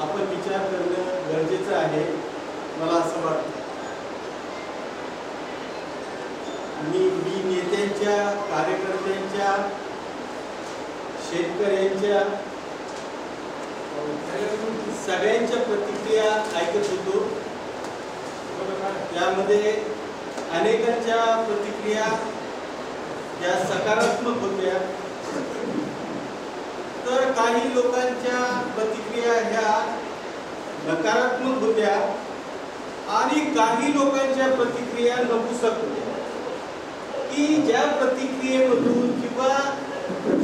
आपण विचार करणं गरजेचं आहे मला असं वाटतं. मी मी नेत्यांच्या कार्यकर्त्यांच्या शेतकऱ्यांच्या सगळ्यांच्या प्रतिक्रिया ऐकत होतो. त्यामध्ये अनेकांच्या प्रतिक्रिया या सकारात्मक होत्या. तर काही लोकांच्या प्रतिक्रिया ह्या नकारात्मक होत्या आणि काही लोकांच्या प्रतिक्रिया नपुसक होत्या. की ज्या प्रतिक्रियेमधून किंवा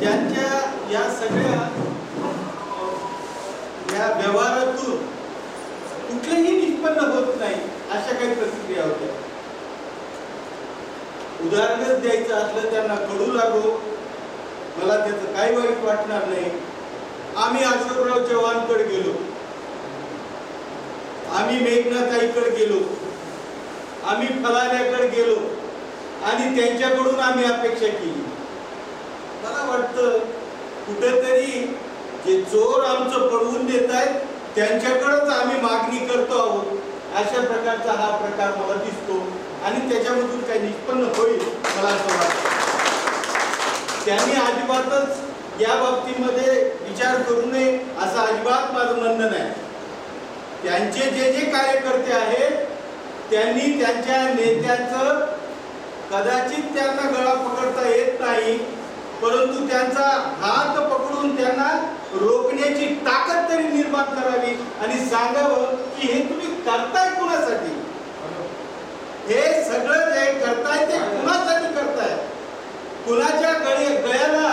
ज्यांच्या या सगळ्या या व्यवहारातून कुठलंही निष्पन्न होत नाही अशा काही प्रतिक्रिया होत्या. उदाहरणच द्यायचं असलं त्यांना कडू लागो. मला त्याचं काही वाईट वाटणार नाही. आम्ही अशोकराव चव्हाणकडे गेलो. आम्ही मेघनाथाईकडे गेलो. आम्ही फलाण्याकडे गेलो. आणि त्यांच्याकडून आम्ही अपेक्षा केली. मला वाटतं कुठेतरी जे चोर आमचं पडवून देत आहेत त्यांच्याकडंच आम्ही मागणी करतो आहोत. अशा प्रकारचा हा प्रकार मला दिसतो. आणि त्याच्यामधून काही निष्पन्न होईल मला असं वाटतं. त्यांनी अजिबातच या बाबतीमध्ये विचार करू नये असं अजिबात माझं म्हणणं नाही. त्यांचे जे जे कार्यकर्ते आहेत त्यांनी त्यांच्या नेत्याचं कदाचित त्यांना गळा पकडता येत नाही परंतु त्यांचा हात पकडून त्यांना रोखण्याची ताकद तरी निर्माण करावी आणि सांगावं की हे तुम्ही करताय कुणासाठी? हे सगळं जे करताय ते कुणासाठी करताय? कुणाच्या गळे गळ्याला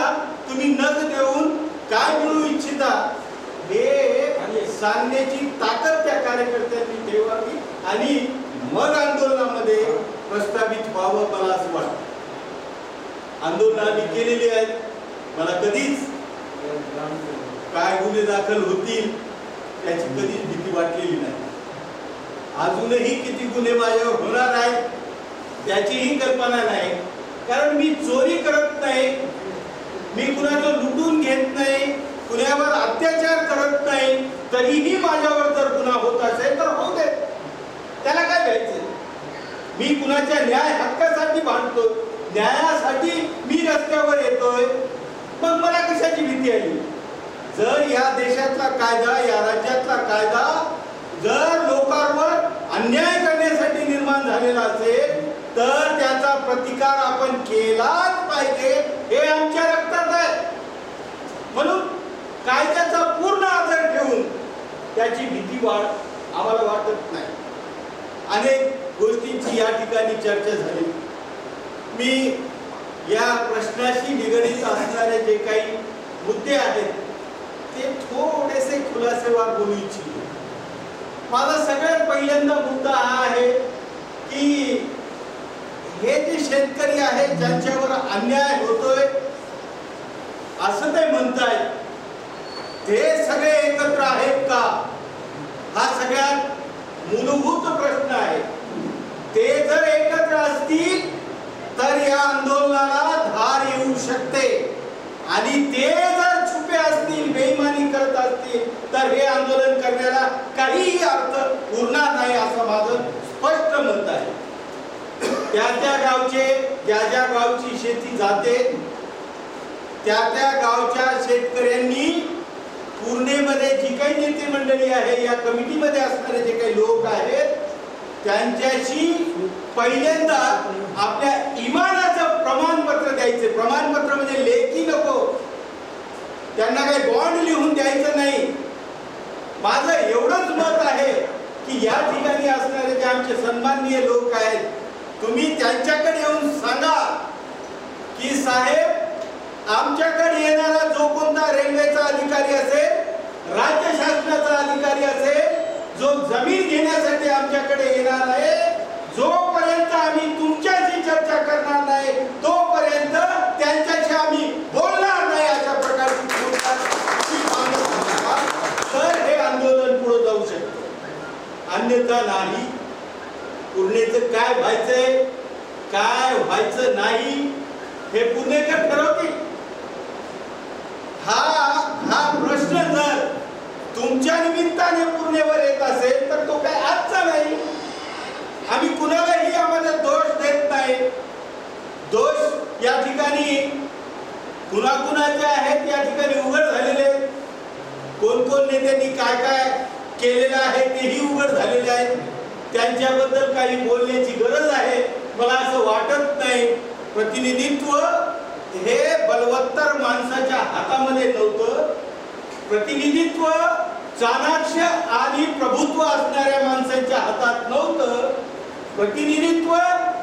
तुम्ही नख देऊन काय मिळू इच्छिता? हे सांगण्याची ताकद त्या कार्यकर्त्यांनी ठेवावी आणि मग आंदोलनामध्ये प्रस्तावित व्हावं मला असं वाटतं. आंदोलन आम्ही केलेली आहेत. मला कधीच काय गुन्हे दाखल होतील त्याची कधीच भीती वाटलेली नाही. अजूनही किती गुन्हे माझ्यावर होणार आहेत त्याचीही कल्पना नाही. कारण मी चोरी करत नाही. मी कुणाचं लुटून घेत नाही. कुणावर अत्याचार करत नाही. तरीही माझ्यावर जर गुन्हा होत असेल तर होऊ दे. त्याला काय घ्यायचं? मी कुणाच्या न्याय हक्कासाठी भांडतो. न्यायासाठी मी रस्त्यावर येतोय. मग मला कशाची भीती आली जर या देशातला कायदा या राज्यातला कायदा जर लोकांवर अन्याय करण्यासाठी निर्माण झालेला असेल तर त्याचा प्रतिकार आपण केलाच पाहिजे. हे आमच्या रक्तात आहे. म्हणून कायद्याचा पूर्ण आदर ठेवून त्याची भीती वाढ आम्हाला वाटत नाही. अनेक गोष्टींची या ठिकाणी चर्चा झाली. मी या प्रश्नाशी निगडीत असणारे जे काही मुद्दे आहेत ते थोडेसे खुलासेवार बोलू इच्छितो. माझा सगळ्यात पहिल्यांदा मुद्दा हा आहे की हे जे शेतकरी आहेत ज्यांच्यावर अन्याय होतोय असं ते म्हणतायत. ते सगळे एकत्र आहेत का? हा सगळ्यात मूलभूत प्रश्न आहे. ते जर एकत्र असतील तर या आंदोलनाला धार येऊ शकते. आणि ते जर छुपे असतील बेईमानी करत असतील तर हे आंदोलन करण्याला काहीही अर्थ उरणार नाही असं माझं स्पष्ट मत आहे. त्या त्या गावचे ज्या ज्या गावची शेती जाते. त्या त्या गावच्या शेतकऱ्यांनी पूर्णेमध्ये जी काही नेते मंडळी आहे या कमिटीमध्ये असणारे जे काही लोक आहेत त्यांच्याशी पहिल्यांदा आपल्या इमानाचं प्रमाणपत्र द्यायचे. प्रमाणपत्र म्हणजे लेखी नको. त्यांना काही बॉन्ड लिहून द्यायचं नाही. माझं एवढंच मत आहे की या ठिकाणी असणारे जे आमचे सन्माननीय लोक आहेत तुम्ही त्यांच्याकडे येऊन सांगा की साहेब आमच्याकडे येणारा जो कोणता रेल्वेचा अधिकारी असेल राज्य शासनाचा अधिकारी असेल जो जमीन घेण्यासाठी आमच्याकडे येणार आहे जोपर्यंत आम्ही तुमच्याशी चर्चा करणार नाही तोपर्यंत त्यांच्याशी आम्ही बोलणार नाही अशा प्रकारची तर हे आंदोलन पुढे जाऊ शकतो. अन्यथा नाही. पुणेचं काय व्हायचंय काय व्हायचं नाही हे पुणेकर ठरवतील. हा हा प्रश्न जर तुमच्या निमित्ताने पुणेवर येत असेल तर तो काय आजचा नाही. आम्ही कुणालाही आम्हाला दोष देत नाही. दोष या ठिकाणी कुणाकुणाचे आहेत या ठिकाणी उघड झालेले कोण कोण नेत्यांनी काय काय केलेलं आहे तेही उघड झालेले आहे त्यांच्याबद्दल काही बोलण्याची गरज आहे. मला असं वाटत नाही. प्रतिनिधित्व हे बलवत्तर माणसाच्या हातामध्ये नव्हतं. प्रतिनिधित्व चाणाक्ष आणि प्रभुत्व असणाऱ्या माणसांच्या हातात नव्हतं. प्रतिनिधित्व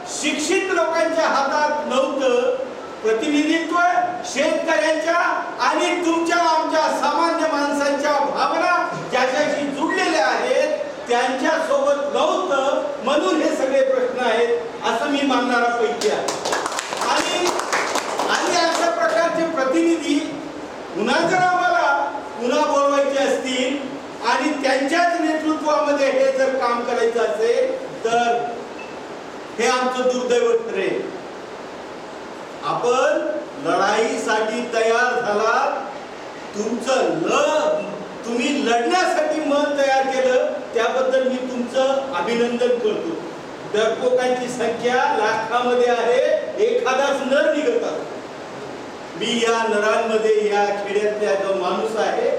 शिक्षित लोकांच्या हातात नव्हतं. प्रतिनिधित्व शेतकऱ्यांच्या आणि तुमच्या आमच्या सामान्य माणसांच्या भावना ज्याच्याशी जुडलेल्या आहेत त्यांच्यासोबत नव्हतं म्हणून हे सगळे प्रश्न आहेत असं मी मानणारा पैकी आहे. आणि आणि अशा प्रकारचे प्रतिनिधी पुन्हा जर आम्हाला पुन्हा बोलवायचे असतील आणि त्यांच्याच नेतृत्वामध्ये हे जर काम करायचं असेल तर हे आमचं दुर्दैव ठरेल. आपण लढाईसाठी तयार झाला तुमचं ल तुम्ही लढण्यासाठी मन तयार केलं त्याबद्दल मी तुमचं अभिनंदन करतो. डरपोकांची संख्या लाखामध्ये आहे एखादाच नर निघतात मी या नरांमध्ये या खेड्यातल्या जो माणूस आहे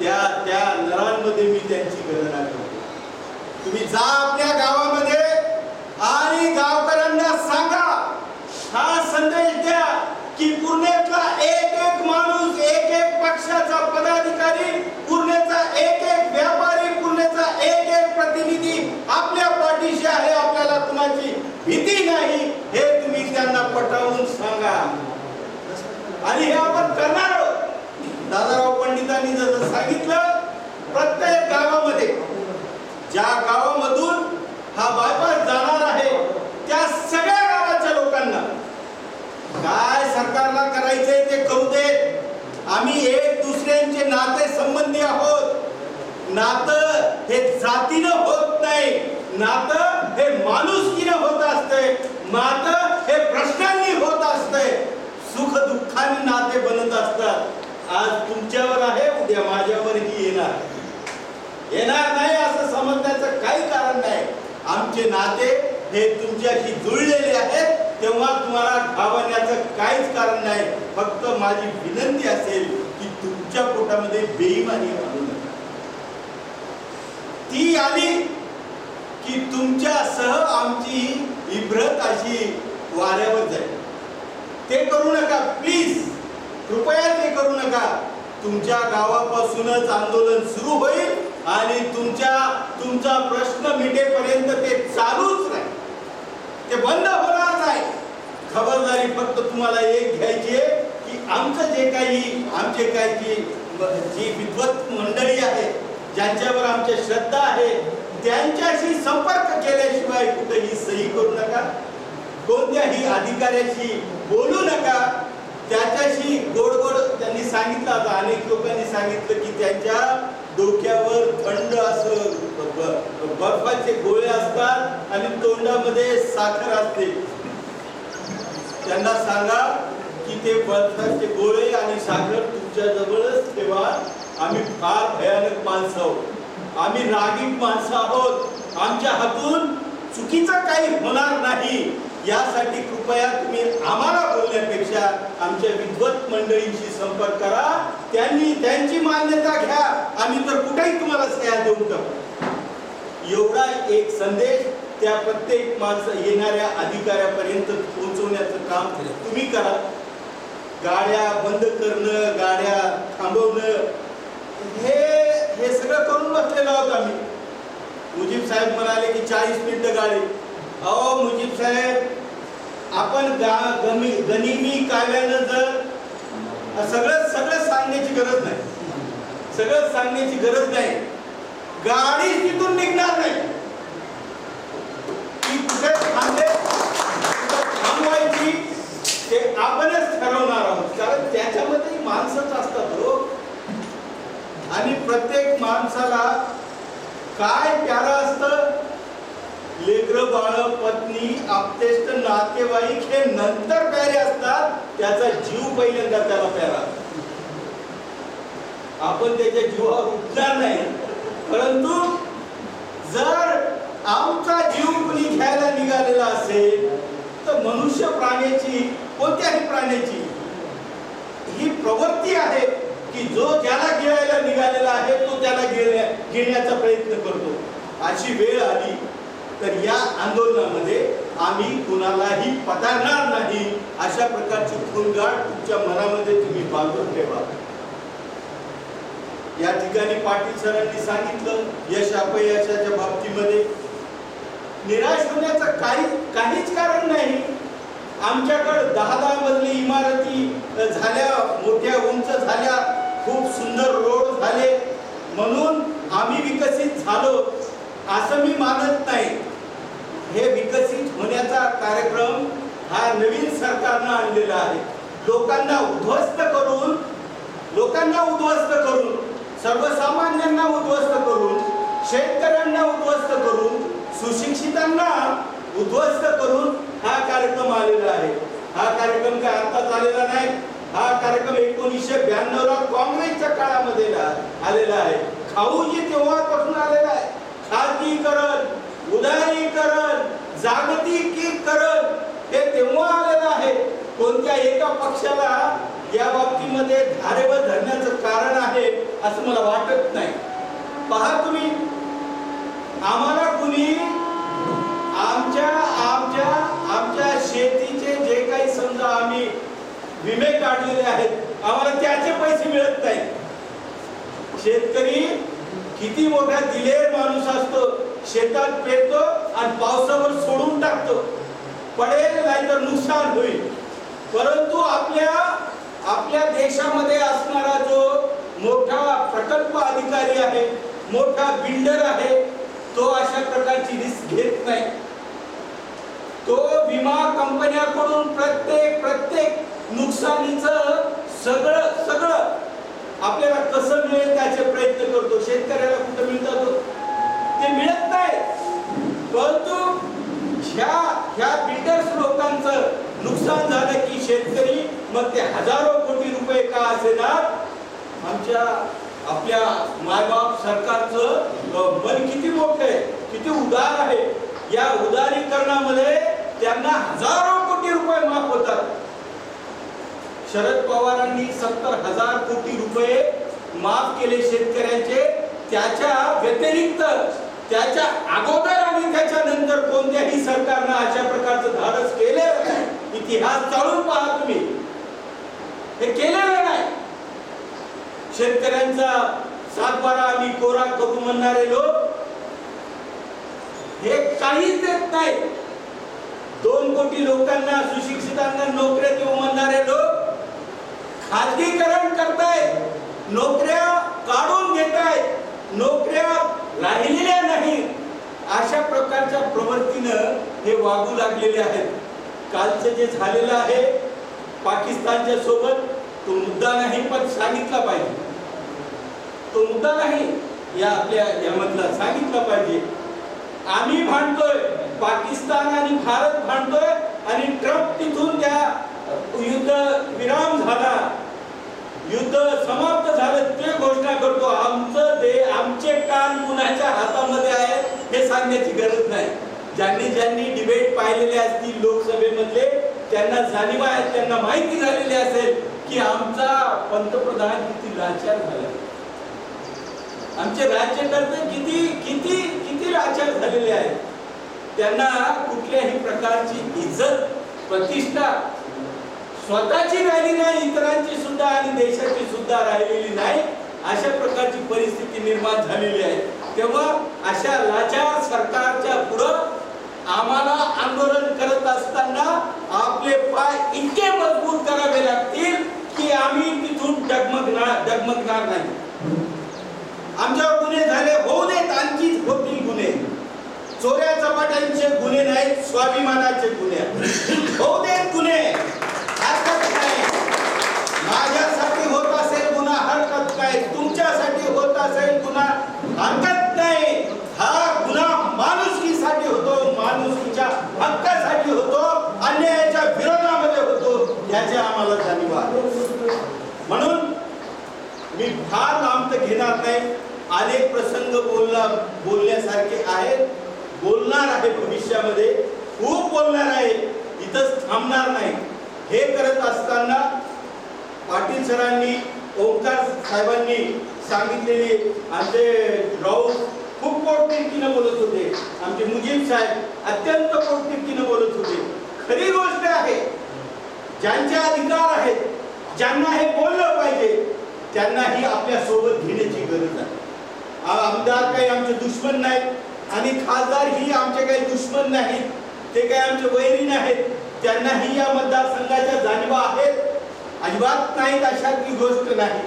त्या त्या नरांमध्ये मी त्यांची गणना करतो. तुम्ही जा आपल्या गावामध्ये आणि गावकऱ्यांना सांगा हा संदेश द्या की पुण्यातला एक एक माणूस एक एक पक्षाचा पदाधिकारी पुण्याचा एक एक व्यापारी पुण्याचा एक एक प्रतिनिधी आपल्या पाठीशी आहे आपल्याला कुणाची भीती नाही हे तुम्ही त्यांना पटवून सांगा. आणि हे आपण करणार आहोत. दादाराव पंडितांनी जसं सांगितलं प्रत्येक गावामध्ये ज्या गावामधून हा बायपास जाणार आहे त्या सगळ्या गावाच्या लोकांना काय सरकारला करायचंय ते करू दे आम्ही एक दुसऱ्यांचे नाते संबंधी आहोत. नातं हे जातीनं होत नाही. नातं हे माणुसकीनं होत असतंय. नातं हे प्रश्नांनी होत असतंय. सुख दुःखाने नाते बनत असतात. आज तुमच्यावर आहे उद्या माझ्यावरही येणार. येणार नाही असं समजण्याचं काही कारण नाही. आमचे नाते हे तुमच्याशी जुळलेले आहेत तेव्हा तुम्हाला घाबरण्याचं काहीच कारण नाही. फक्त माझी विनंती असेल की तुमच्या पोटामध्ये बेईमानी आणू ती आली की तुमच्यासह आमची इब्रत अशी वाऱ्यावर जाईल. ते करू नका प्लीज कृपया ते करू नका. तुमच्या गावापासूनच आंदोलन सुरू होईल आणि तुमच्या तुमचा प्रश्न मिटेपर्यंत ते चालूच नाही ते बंद होणार नाही. खबरदारी फक्त तुम्हाला एक घ्यायची आहे की आमचं जे काही आमचे काही जी जी विद्वत मंडळी आहे ज्यांच्यावर आमच्या श्रद्धा आहे त्यांच्याशी संपर्क केल्याशिवाय कुठेही सही करू नका. कोणत्याही अधिकाऱ्याशी बोलू नका. त्याच्याशी गोड गोड त्यांनी सांगितलं आता अनेक लोकांनी सांगितलं की त्यांच्या डोक्यावर थंड असं बर्फाचे गोळे असतात आणि तोंडामध्ये साखर असते. त्यांना सांगा की ते बर्फाचे गोळे आणि साखर तुमच्या जवळच ठेवा. आम्ही फार भयानक माणसं आहोत. आम्ही रागीट माणसं आहोत. आमच्या हातून चुकीचं काही होणार नाही. यासाठी कृपया तुम्ही आम्हाला बोलण्यापेक्षा आमच्या विद्वत मंडळींशी संपर्क करा. त्यांनी त्यांची मान्यता घ्या. आम्ही तर कुठेही तुम्हाला सह्या देऊन टाकू एवढा एक संदेश त्या प्रत्येक माणसं येणाऱ्या अधिकाऱ्यापर्यंत पोहोचवण्याचं काम तुम्ही करा. गाड्या बंद करणं गाड्या थांबवणं हे हे सगळं करून बसलेलो आहोत आम्ही. मुजीब साहेब म्हणाले की चाळीस मिनिटं गाडी. अहो मुजीब साहेब आपण गा गमी गनिमी काव्यानं जर सगळं सगळं सांगण्याची गरज नाही. सगळं सांगण्याची गरज नाही. गाडी तिथून निघणार नाही. ती कुठे थांबे थांबवायची ते आपणच ठरवणार आहोत. कारण त्याच्यामध्ये माणसंच असतात लोक आणि प्रत्येक माणसाला काय प्यारा असतं? लेकर बाळ पत्नी आपतेष्ट नातेवाईक हे नंतर प्यारे असतात त्याचा जीव पहिल्यांदा त्याला प्यारा. आपण त्याच्या जीवावर उठणार नाही. परंतु जर आमचा जीव कुणी घ्यायला निघालेला असेल तर मनुष्य प्राण्याची कोणत्याही प्राण्याची ही प्रवृत्ती आहे. की जो ज्याला गिळायला निघालेला आहे तो त्याला गिळण्या गिळण्याचा प्रयत्न करतो. अशी वेळ आली तर या आंदोलनामध्ये आम्ही कुणालाही पतारणार नाही अशा प्रकारची खुणगाड तुमच्या मनामध्ये तुम्ही बांधून ठेवा. या ठिकाणी पाटील सरांनी सांगितलं यश अपयशाच्या बाबतीमध्ये. निराश होण्याचं काही काहीच कारण नाही. आमच्याकडे दहा दहा मजली इमारती झाल्या मोठ्या उंच झाल्या खूप सुंदर रोड झाले. म्हणून आम्ही विकसित झालो असं मी मानत नाही. हे विकसित होण्याचा कार्यक्रम हा नवीन सरकारनं आणलेला आहे. लोकांना उद्ध्वस्त करून लोकांना उद्ध्वस्त करून सर्वसामान्यांना उद्ध्वस्त करून शेतकऱ्यांना उद्ध्वस्त करून सुशिक्षितांना उद्ध्वस्त करून हा कार्यक्रम आलेला आहे. हा कार्यक्रम काय आताच आलेला नाही. हा कार्यक्रम एकोणीसशे ब्याण्णव ला काँग्रेसच्या काळामध्ये आलेला आहे. खाऊजी तेव्हापासून आलेला आहे. खाजगीकरण उदारीकरण जागतिकीकरण हे तेव्हा आलेलं आहे. कोणत्या एका पक्षाला या बाबतीमध्ये धारेवर धरण्याचं कारण आहे असं मला वाटत नाही. पहा तुम्ही. आम्हाला विमे काढलेले आहेत. आम्हाला त्याचे पैसे मिळत नाही शेतकरी किती मोठा दिलेर माणूस असतो. शेतात पेरतो आणि पावसावर सोडून टाकतो. पडेल नाही तर नुकसान होईल. परंतु आपल्या आपल्या देशामध्ये असणारा जो मोठा प्रकल्प अधिकारी आहे मोठा बिल्डर आहे तो अशा प्रकारची रिस्क घेत नाही. तो विमा कंपन्याकडून प्रत्येक प्रत्येक नुकसानीचं सगळं सगळं आपल्याला कसं मिळेल त्याचे प्रयत्न करतो. शेतकऱ्याला कुठं मिळतात ते? मिळत नाही. परंतु ह्या ह्या बिल्डर्स लोकांचं नुकसान झालं की शेतकरी मग ते हजारो कोटी रुपये का असेना आमच्या आपल्या मायबाप सरकारचं मन किती मोठं आहे किती उदार आहे. या उदारीकरणामध्ये त्यांना हजारो कोटी रुपये माफ होतात. शरद पवारांनी सत्तर हजार कोटी रुपये माफ केले शेतकऱ्यांचे. त्याच्या व्यतिरिक्त त्याच्या अगोदर आणि त्याच्या नंतर कोणत्याही सरकारनं अशा प्रकारचं धाडस केले इतिहास चालून पहा तुम्ही. हे केलेलं नाही. शेतकऱ्यांचा सातबारा आम्ही कोरा करू म्हणणारे लोक हे काहीच देत नाही दोन कोटी लोकांना सुशिक्षितांना नोकऱ्या देऊ म्हणणारे लोक खाजगीकरण करतायत नोकऱ्या काढून घेताय नोकऱ्या राहिलेल्या नाही. अशा प्रकारच्या प्रवृत्तीनं हे वागू लागलेले आहेत. कालचं जे झालेलं आहे पाकिस्तानच्या सोबत तो मुद्दा नाही पण सांगितला पाहिजे. तो मुद्दा नाही या आपल्या यामधला सांगितला पाहिजे. आम्ही भांडतोय पाकिस्तान आणि भारत भांडतोय आणि ट्रम्प तिथून त्या युद्ध विराम झाला. युद्ध समाप्त झालं ते घोषणा करतो आमचं दे आमचे कान कुणाच्या हातामध्ये आहे हे सांगण्याची गरज नाही. ज्यांनी ज्यांनी डिबेट पाहिलेले असतील लोकसभेमधले त्यांना जाणीव आहे त्यांना माहिती झालेली असेल की आमचा पंतप्रधान किती लाचार झाला. आमचे राज्यकर्ते किती किती किती लाचार झालेले आहेत. त्यांना कुठल्याही प्रकारची इज्जत प्रतिष्ठा स्वतःची राहिली नाही इतरांची सुद्धा आणि देशाची सुद्धा राहिलेली नाही अशा प्रकारची परिस्थिती निर्माण झालेली आहे. तेव्हा अशा लाचार सरकारच्या पुढं आम्हाला आंदोलन करत असताना आपले पाय इतके मजबूत करावे लागतील की आम्ही तिथून डगमगणार डगमगणार नाही. आमच्यावर गुन्हे झाले होऊ देत आणखीच होतील गुन्हे. चोऱ्या चपाट्यांचे गुन्हे नाहीत स्वाभिमानाचे गुन्हे. होऊ देत गुन्हे. माझ्यासाठी होत असेल गुन्हा हरकत नाही तुमच्यासाठी होत असेल गुन्हा हरकत नाही. हा गुन्हा माणुसकीसाठी होतो माणुसकीच्या हक्कासाठी होतो अन्यायाच्या विरोधामध्ये होतो याची आम्हाला जाणीव आहे. म्हणून मी फार लांब तर घेणार नाही. अनेक प्रसंग बोलला बोलण्यासारखे आहेत. बोलणार आहे भविष्यामध्ये. खूप बोलणार आहे. इथंच थांबणार नाही. हे करत असताना पाटील सरांनी ओंकार साहेबांनी सांगितलेली आमचे राऊत खूप पोटतिडकीनं बोलत होते. आमचे मुजीब साहेब अत्यंत पोटतिडकीनं बोलत होते. खरी गोष्ट आहे ज्यांचे अधिकार आहेत ज्यांना हे बोललं पाहिजे त्यांनाही आपल्यासोबत घेण्याची गरज आहे. आमदार काही आमचे दुश्मन नाहीत आणि खासदार ही आमचे काही दुश्मन नाहीत. ते काही आमचे वैरी नाहीत. त्यांनाही या मतदारसंघाच्या जाणीवा आहेत. अजिबात नाहीत अशातली गोष्ट नाही.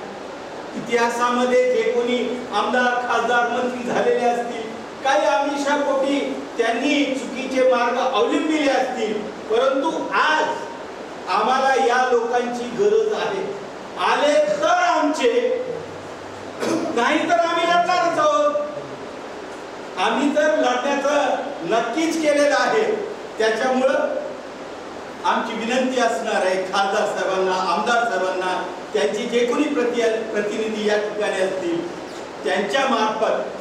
इतिहासामध्ये जे कोणी आमदार खासदार मंत्री झालेले असतील काही आमिषापोटी त्यांनी चुकीचे मार्ग अवलंबिले असतील. परंतु आज आम्हाला या लोकांची गरज आहे. आले तर आमचे नाही तर आम्ही लढणारच आहोत. आम्ही तर लढण्याचं नक्कीच केलेलं आहे त्याच्यामुळं आमची विनंती असणार आहे खासदार साहेबांना आमदार साहेबांना त्यांची जे कोणी प्रति प्रतिनिधी या ठिकाणी असतील त्यांच्या मार्फत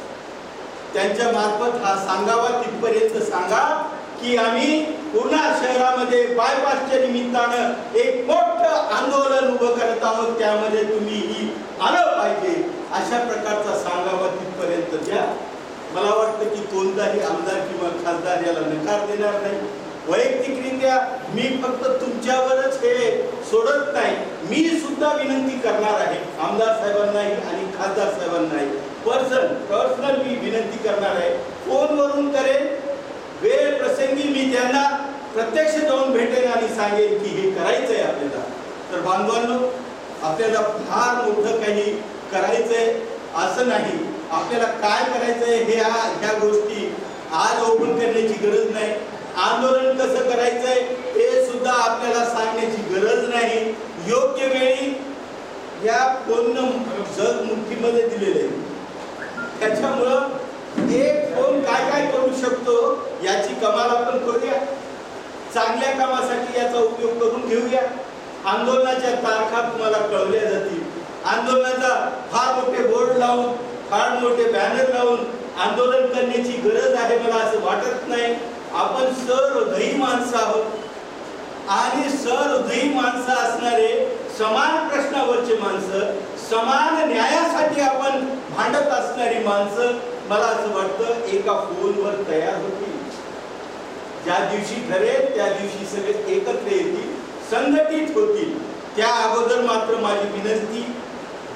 त्यांच्या मार्फत हा सांगावा तिथपर्यंत सांगा की आम्ही पूर्णा शहरामध्ये बायपासच्या निमित्तानं एक मोठं आंदोलन उभं करत आहोत. त्यामध्ये तुम्ही ही आलं पाहिजे. अशा प्रकारचा सांगावा तिथपर्यंत द्या. मला वाटतं की कोणताही आमदार किंवा खासदार याला नकार देणार नाही. वैयक्तिकरित्या मी फक्त तुमच्यावरच हे सोडत नाही मी सुद्धा विनंती करणार आहे. आमदार साहेबांनाही आणि खासदार साहेबांनाही. पर्सन पर्सनल मी विनंती करणार आहे. फोनवरून करेन. वेळ प्रसंगी मी त्यांना प्रत्यक्ष जाऊन भेटेन आणि सांगेन की हे करायचं आहे आपल्याला. तर बांधवांनो आपल्याला फार मोठं काही करायचंय असं नाही. आपल्याला काय करायचंय हे ह्या गोष्टी आज ओपन करण्याची गरज नाही. आंदोलन कसं करायचंय हे सुद्धा आपल्याला सांगण्याची गरज नाही. योग्य वेळी या फोन जग मुठीमध्ये दिलेले. त्याच्यामुळं एक फोन काय काय करू शकतो याची कमाल आपण करूया. चांगल्या कामासाठी याचा उपयोग करून घेऊया. आंदोलनाच्या तारखा तुम्हाला कळवल्या जातील. आंदोलनाचा फार मोठे बोर्ड लावून फार मोठे बॅनर लावून आंदोलन करण्याची गरज आहे मला असं वाटत नाही. आपण सहृदयी माणसं आहोत. आणि सहृदयी माणसं असणारे समान प्रश्नावरचे माणसं समान न्यायासाठी आपण भांडत असणारी माणसं मला असं वाटतं एका फोनवर तयार होतील. ज्या दिवशी ठरेल त्या दिवशी सगळे एकत्र येतील संघटित होतील. त्या अगोदर मात्र माझी विनंती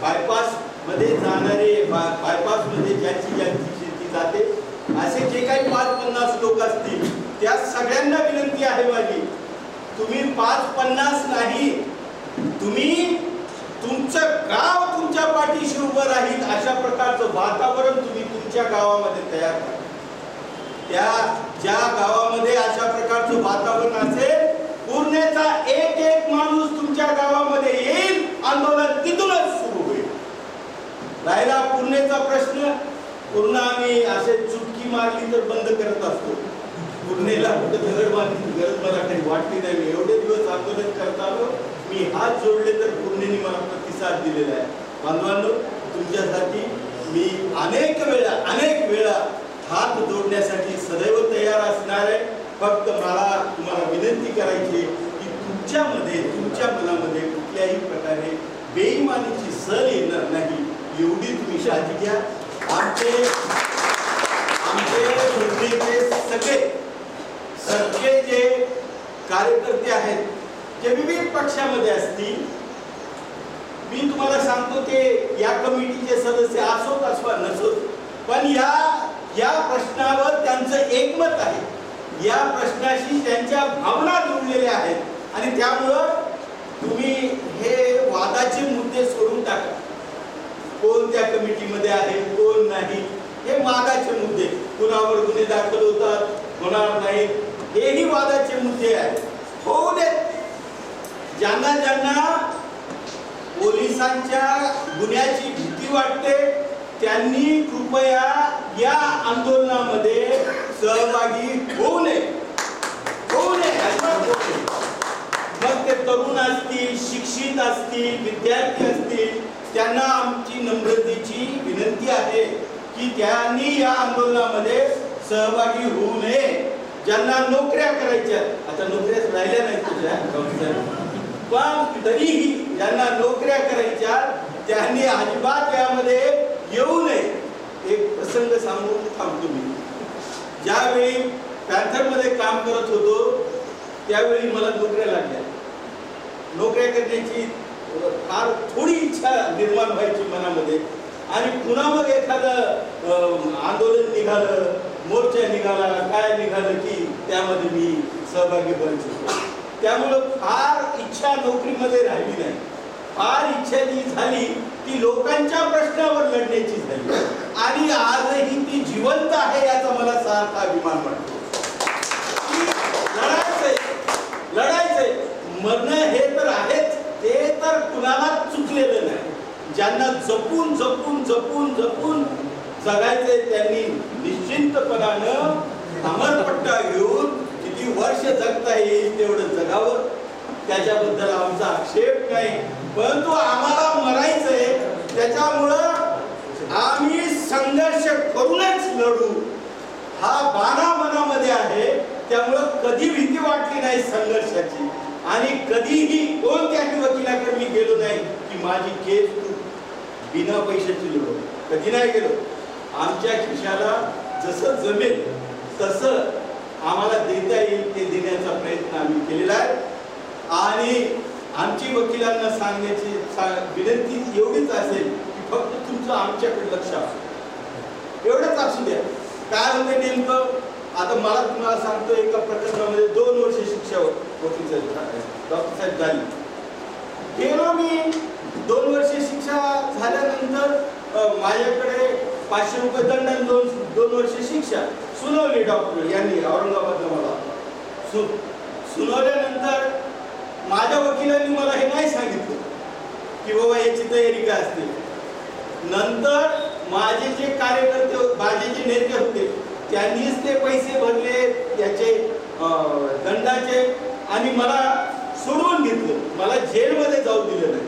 बायपासमध्ये जाणारे बायपासमध्ये ज्यांची ज्यांची शेती जाते असे जे काही पाच पन्नास लोक असतील त्या सगळ्यांना विनंती आहे माझी. तुम्ही पाच पन्नास नाही तुम्ही तुमचं गाव तुमच्या पाठीशी उभं राहील अशा प्रकारचं वातावरण तुम्ही तुमच्या गावामध्ये तयार करा. त्या ज्या गावामध्ये अशा प्रकारचं वातावरण असेल पूर्णेचा एक एक माणूस तुमच्या गावामध्ये येईल आंदोलन तिथूनच सुरू होईल. राहिला पूर्णेचा प्रश्न पूर्ण आम्ही असे चुटकी मारली तर बंद करत असतो. पूर्णेला कुठं दगड मारली गरज मला काही वाटली नाही. मी एवढे दिवस आंदोलन करत आलो. मी हात जोडले तर पूर्णेने मला प्रतिसाद दिलेला आहे. बांधवांनो तुमच्यासाठी मी अनेक वेळा अनेक वेळा हात जोडण्यासाठी सदैव तयार असणार आहे. फक्त मला तुम्हाला विनंती करायची की तुमच्यामध्ये तुमच्या मनामध्ये कुठल्याही प्रकारे बेईमानीची सर येणार नाही. एवढी तुम्ही काळजी घ्या. आमचे आमचे मुद्देचे सगळे सगळे जे कार्यकर्ते आहेत जे विविध पक्षामध्ये असतील मी तुम्हाला सांगतो ते या कमिटीचे सदस्य असोत असवा नसोत पण या या प्रश्नावर त्यांचं एकमत आहे. या प्रश्नाशी त्यांच्या भावना जुळलेल्या आहेत आणि त्यामुळं तुम्ही हे वादाचे मुद्दे सोडून टाका. कोण त्या कमिटीमध्ये आहे कोण नाही हे वादाचे मुद्दे. कुणावर गुन्हे दाखल होतात होणार नाही हेही वादाचे मुद्दे आहेत. होऊ देत. ज्यांना ज्यांना पोलिसांच्या गुन्ह्याची भीती वाटते त्यांनी कृपया या आंदोलनामध्ये सहभागी होऊ नये. होऊ नये. मग ते तरुण असतील शिक्षित असतील विद्यार्थी असतील त्यांना आमची नम्रतेची विनंती आहे की त्यांनी या आंदोलनामध्ये सहभागी होऊ नये. ज्यांना नोकऱ्या करायच्या आता नोकऱ्याच राहिल्या नाहीत तुझ्या पण तरीही ज्यांना नोकऱ्या करायच्या त्यांनी अजिबात यामध्ये येऊ नये. एक प्रसंग सांगून थांबतो मी. ज्यावेळी पॅन्थरमध्ये काम करत होतो त्यावेळी मला नोकऱ्या लागल्या. नोकऱ्या करण्याची फार थोडी इच्छा निर्माण व्हायची मनामध्ये आणि पुन्हा मग एखादं आंदोलन निघालं मोर्चा निघाला काय निघालं की त्यामध्ये मी सहभागी व्हायचो त्यामुळं फार इच्छा नोकरीमध्ये राहिली नाही. फार इच्छा जी झाली ती लोकांच्या प्रश्नावर लढण्याची झाली. आणि आजही ती जिवंत आहे याचा मला सारखा अभिमान वाटतो. लढायचंय लढायचंय. मरणं हे तर आहेच ते तर कुणाला चुकलेलं नाही. ज्यांना जपून जपून जपून जपून जगायचंय त्यांनी निश्चिंतपणानं अमरपट्टा घेऊन किती वर्ष जगता येईल तेवढं जगावं. त्याच्याबद्दल आमचा आक्षेप नाही. परंतु आम्हाला मरायचंय. त्याच्यामुळं आम्ही संघर्ष करूनच लढू. हा बाणा मनामध्ये आहे. त्यामुळं कधी भीती वाटली नाही संघर्षाची. आणि कधीही कोणत्याही वकिलाकडे मी गेलो नाही की माझी केस तू बिना पैशाची लढव कधी नाही गेलो. आमच्या खिशाला जसं जमेल तसं आम्हाला देता येईल ते देण्याचा प्रयत्न आम्ही केलेला आहे. आणि आमची वकिलांना सांगण्याची सा- विनंती एवढीच असेल की फक्त तुमचं आमच्याकडे लक्ष असू एवढंच असू द्या. काय होतं नेमकं आता मला तुम्हाला सांगतो एका प्रकरणामध्ये दोन वर्ष शिक्षा वकील साहेब डॉक्टर साहेब झाली. गेलो मी दोन वर्ष शिक्षा झाल्यानंतर माझ्याकडे पाचशे रुपये दंड आणि दोन दोन वर्ष शिक्षा सुनावली डॉक्टर यांनी औरंगाबादला मला. सु सुनावल्यानंतर माझ्या वकिलांनी मला हे नाही सांगितलं की बाबा याची तयारी काय असते. नंतर माझे जे कार्यकर्ते माझे जे नेते होते त्यांनीच ते पैसे भरले याचे दंडाचे आणि मला सोडवून घेतलं. मला जेलमध्ये जाऊ दिलं नाही.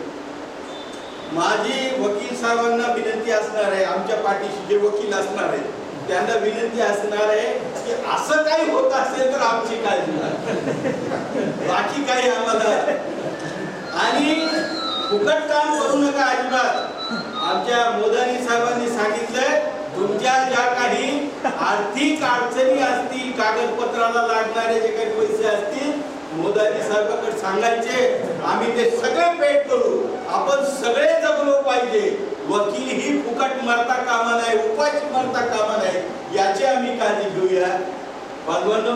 माझी वकील साहेबांना विनंती असणार आहे आमच्या पाठीशी जे वकील असणार आहे त्यांना विनंती असणार आहे की असं काही होत असेल तर आमची काळजी बाकी काही आम्हाला आणि फुकट काम करू नका अजिबात. आमच्या मोदानी साहेबांनी सांगितलंय तुमच्या ज्या काही आर्थिक अडचणी असतील कागदपत्राला लागणारे जे काही पैसे असतील मोदाजी साहेबांकडे सांगायचे आम्ही ते सगळे पेड करू. आपण सगळे जगलो पाहिजे. वकील ही फुकट मरता कामा नाही उपाशी मरता कामा नाही याची आम्ही काळजी घेऊया. बांधवांनो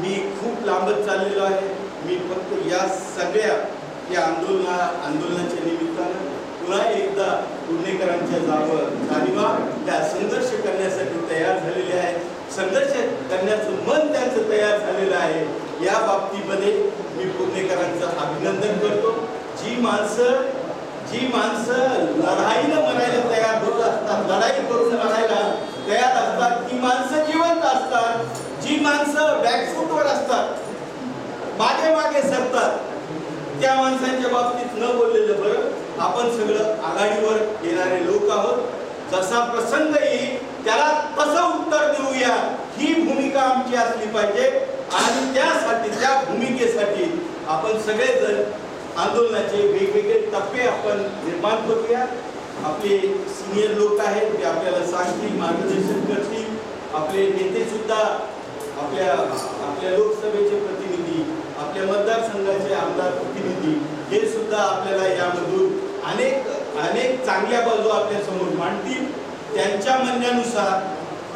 मी खूप लांबत चाललेलो आहे. मी फक्त या सगळ्या या आंदोलना आंदोलनाच्या निमित्तानं पुन्हा एकदा पुणेकरांच्या जावं जाणीवा त्या संघर्ष करण्यासाठी तयार झालेले आहेत. संघर्ष करण्याचं मन त्यांचं तयार झालेलं आहे. या बाबतीमध्ये मी पुणेकरांचं अभिनंदन करतो. जी माणसं जी माणसं लढाईनं म्हणायला तयार होत असतात लढाई करून मरायला तयार असतात ती माणसं जिवंत असतात. जी माणसं बॅकफूटवर असतात मागे मागे सरतात त्या माणसांच्या बाबतीत न बोललेलं बरं. आपण सगळं आघाडीवर येणारे लोक आहोत. जसा प्रसंग येईल त्याला तसं उत्तर देऊया. ही भूमिका आमची असली पाहिजे. आणि त्यासाठी त्या भूमिकेसाठी आपण सगळेजण आंदोलनाचे वेगवेगळे टप्पे आपण निर्माण करूया. आपले सिनियर लोक आहेत ते आपल्याला सांगतील मार्गदर्शन करतील. आपले नेते सुद्धा आपल्या आपल्या लोकसभेचे प्रतिनिधी आपल्या मतदारसंघाचे आमदार प्रतिनिधी हे सुद्धा आपल्याला यामधून अनेक अनेक चांगल्या बाजू आपल्यासमोर. मांडतील त्यांच्या म्हणण्यानुसार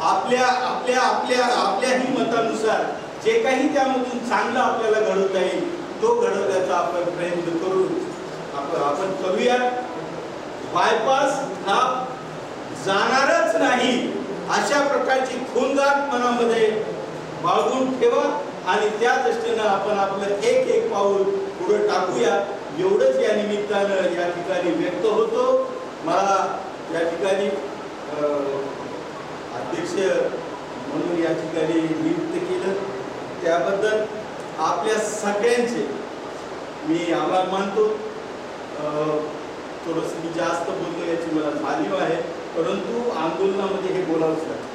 आपल्या आपल्या आपल्या आपल्याही मतानुसार जे काही त्यामधून चांगलं आपल्याला घडवता येईल तो घडवण्याचा आपण प्रयत्न करू आपण आपण करूया. बायपास हा जाणारच नाही अशा प्रकारची खोंगाट मनामध्ये बाळगून ठेवा आणि त्या दृष्टीनं आपण आपलं एक एक पाऊल पुढे टाकूया. एवढंच या निमित्तानं या ठिकाणी व्यक्त होतो. मला या ठिकाणी अध्यक्ष म्हणून या ठिकाणी नियुक्त केलं. त्याबद्दल आपल्या सगळ्यांचे मी आभार मानतो. थोडंसं मी जास्त बोललो याची मला जाणीव आहे. परंतु आंदोलनामध्ये हे बोलावंच लागतं.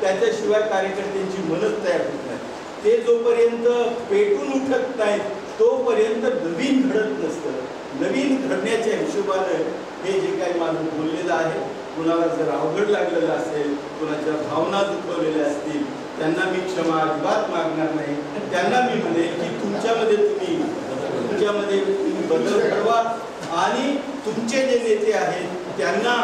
त्याच्याशिवाय कार्यकर्त्यांची मनच तयार होत नाही. ते जोपर्यंत पेटून उठत नाहीत तोपर्यंत नवीन घडत नसतं. नवीन घडण्याच्या हिशोबानं हे जे काही माझं बोललेलं आहे कुणाला जर अवघड लागलेलं असेल कुणाच्या भावना दुखवलेल्या असतील त्यांना मी क्षमा अजिबात मागणार नाही. त्यांना मी म्हणेन की तुमच्यामध्ये तुम्ही तुमच्यामध्ये तुम्ही बदल घडवा आणि तुमचे जे नेते आहेत त्यांना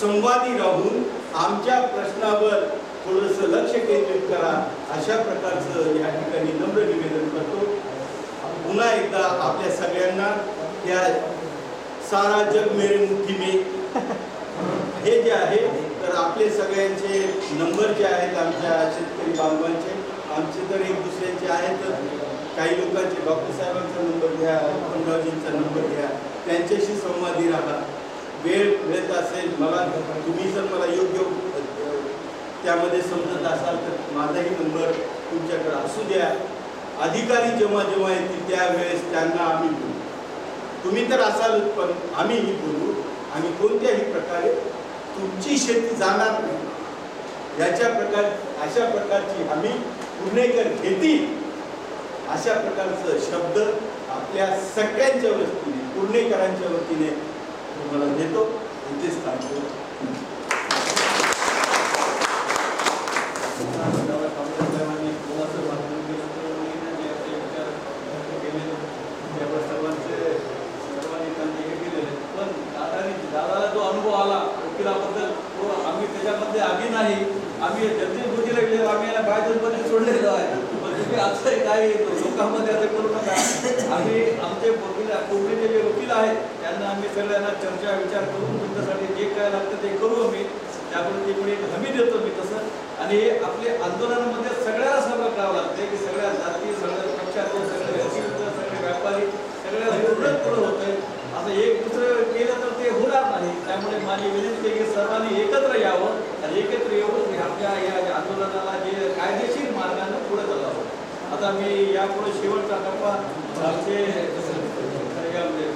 संवादी राहून आमच्या प्रश्नावर थोडंसं लक्ष केंद्रित करा. अशा प्रकारचं या ठिकाणी नम्र निवेदन करतो. पुन्हा एकदा आपल्या सगळ्यांना या सारा जग मेरे मुठी में. हे जे आहे तर आपले सगळ्यांचे नंबर जे आहेत आमच्या शेतकरी बांधवांचे आमचे तर एक दुसऱ्यांचे आहेत. काही लोकांचे डॉक्टर साहेबांचा नंबर घ्या पंधराजींचा नंबर घ्या त्यांच्याशी संवादी राहा. वेळ मिळत असेल मला तुम्ही जर मला योग्य त्यामध्ये समजत असाल तर माझाही नंबर तुमच्याकडे असू द्या. अधिकारी जेव्हा जेव्हा येतील त्यावेळेस त्यांना आम्ही बोलू. तुम्ही तर असालच पण आम्हीही बोलू आणि कोणत्याही प्रकारे तुमची शेती जाणार नाही. याच्या प्रकार अशा प्रकारची हमी पुणेकर घेतील अशा प्रकारचं शब्द आपल्या सगळ्यांच्या वतीने पुणेकरांच्या वतीने तुम्हाला देतो. इथेच थांबतो पण दादानी दादाला जो अनुभव आला वकिलाबद्दल तो आम्ही त्याच्यामध्ये आम्ही नाही आम्ही जगदीश मोदी गेलो आम्ही याला बायदूरमध्ये सोडलेलो आहे. पण तुम्ही असं काय लोकांमध्ये असं करू नका. आम्ही आमचे वकील कोकणीचे जे वकील आहेत त्यांना आम्ही सगळ्यांना चर्चा विचार करून तुमच्यासाठी जे काय लागतं ते करू आम्ही. त्यामुळे ती पण एक हमी देतो मी तसं. आणि आपले आंदोलनामध्ये सगळ्याला सहभाग करावं लागते की सगळ्या जाती सगळ्या पक्षाचे सगळे व्यक्तिगत सगळे व्यापारी सगळ्या एवढंच पुढं होतंय. असं एक दुसरं केलं तर ते होणार नाही. त्यामुळे माझी विनंती आहे की सर्वांनी एकत्र यावं. एकत्र येऊन आपल्या या आंदोलनाला जे कायदेशीर मार्गाने पुढे चालावं आता मी यापुढे शेवटचा टप्पा आमचे या म्हणजे,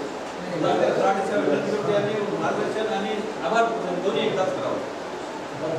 मार्गदर्शन आणि आभार दोन्ही एकदाच करावं.